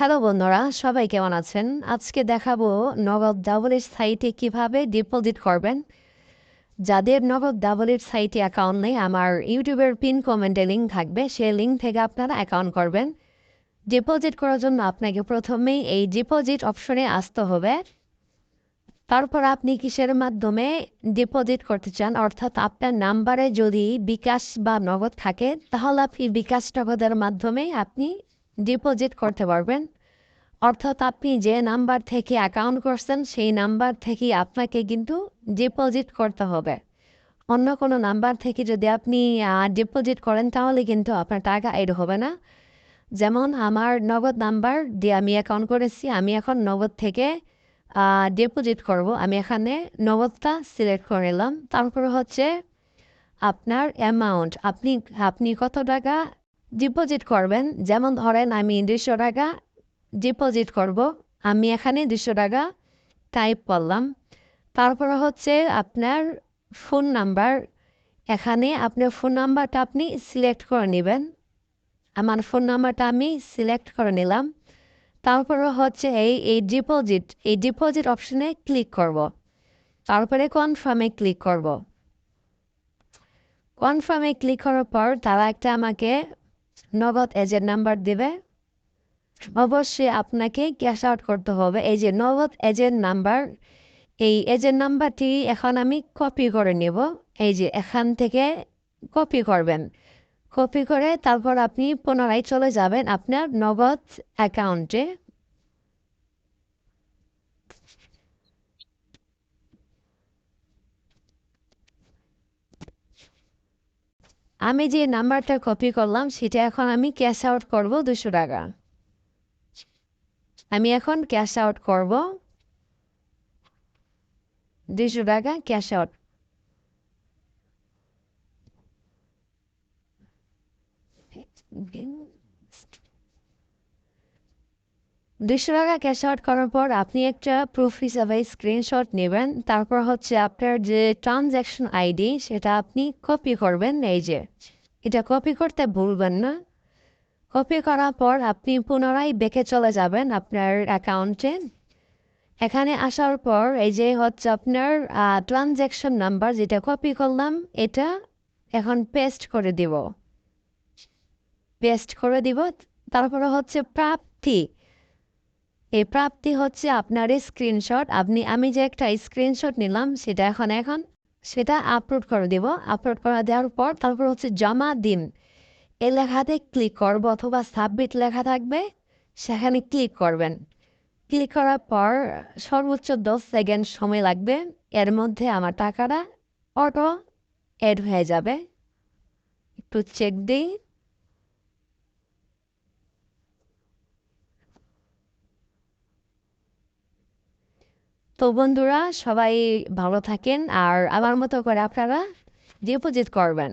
Hello বন্ধুরা, সবাই কেমন আছেন? আজকে দেখাবো নগদ ডাবলের সাইটে কীভাবে ডিপোজিট করবেন। যাদের নগদ ডাবলের সাইটে অ্যাকাউন্ট নেই, আমার ইউটিউবের পিন কমেন্টে লিঙ্ক থাকবে সেই লিঙ্ক থেকে আপনারা অ্যাকাউন্ট করবেন। ডিপোজিট করার জন্য আপনাকে প্রথমেই এই ডিপোজিট অপশনে আসতে হবে। তারপর আপনি কিসের মাধ্যমে ডিপোজিট করতে চান, অর্থাৎ আপনার নাম্বারে যদি বিকাশ বা নগদ থাকে, তাহলে আপনি বিকাশ নগদের মাধ্যমে আপনি ডিপোজিট করতে পারবেন। অর্থাৎ আপনি যে নাম্বার থেকে অ্যাকাউন্ট করছেন, সেই নাম্বার থেকেই আপনাকে কিন্তু ডিপোজিট করতে হবে। অন্য কোনো নাম্বার থেকে যদি আপনি ডিপোজিট করেন, তাহলে কিন্তু আপনার টাকা এড হবে না। যেমন আমার নগদ নাম্বার দিয়ে আমি অ্যাকাউন্ট করেছি, আমি এখন নগদ থেকে ডিপোজিট করব। আমি এখানে নগদটা সিলেক্ট করে নিলাম। তারপরে হচ্ছে আপনার অ্যামাউন্ট আপনি আপনি কত টাকা ডিপোজিট করবেন। যেমন ধরেন, আমি দুশো টাকা ডিপোজিট করব। আমি এখানে দুশো টাকা টাইপ করলাম। তারপরে হচ্ছে আপনার ফোন নাম্বার। এখানে আপনার ফোন নাম্বারটা আপনি সিলেক্ট করে নেবেন। আমার ফোন নাম্বারটা আমি সিলেক্ট করে নিলাম। তারপরে হচ্ছে এই এই ডিপোজিট এই ডিপোজিট অপশনে ক্লিক করব। তারপরে কনফার্মে ক্লিক করব। কনফার্মে ক্লিক করার পর তারা একটা আমাকে নগদ এজেন্ট নাম্বার দেবে। অবশ্যই আপনাকে ক্যাশ আউট করতে হবে। এই যে নগদ এজেন্ট নাম্বার, এই এজেন্ট নাম্বারটি এখন আমি কপি করে নেব। এই যে এখান থেকে কপি করবেন। কপি করে তারপর আপনি পুনরায় চলে যাবেন আপনার নগদ অ্যাকাউন্টে আমি যে নাম্বারটা কপি করলাম, সেটা এখন আমি ক্যাশ আউট করব দুশো টাকা। আমি এখন ক্যাশ আউট করব দুশো টাকা ক্যাশ আউট দুশো টাকা ক্যাশ আউট করার পর আপনি একটা প্রুফ হিসাবে স্ক্রিনশট নেবেন। তারপর হচ্ছে আপনার যে ট্রানজ্যাকশন আইডি সেটা আপনি কপি করবেন। এই যে, এটা কপি করতে ভুলবেন না। কপি করার পর আপনি পুনরায় বেঁকে চলে যাবেন আপনার অ্যাকাউন্টে এখানে আসার পর এই যে হচ্ছে আপনার ট্রানজ্যাকশন নাম্বার যেটা কপি করলাম, এটা এখন পেস্ট করে দিব। পেস্ট করে দিব। তারপরে হচ্ছে প্রাপ্তি। এই প্রাপ্তি হচ্ছে আপনার স্ক্রিনশট আপনি, আমি যে একটা স্ক্রিনশট নিলাম, সেটা এখন এখন, সেটা আপলোড করে দেব। আপলোড করে দেওয়ার পর, তারপর হচ্ছে জমা দিন। এ লেখাতে ক্লিক করব অথবা সাবমিট লেখা থাকবে, সেখানে ক্লিক করবেন। ক্লিক করার পর সর্বোচ্চ দশ সেকেন্ড সময় লাগবে। এর মধ্যে আমার টাকাটা অটো অ্যাড হয়ে যাবে। একটু চেক দিই। তো বন্ধুরা সবাই ভালো থাকেন আর আমার মতো করে আপনারা ডিপোজিট করবেন।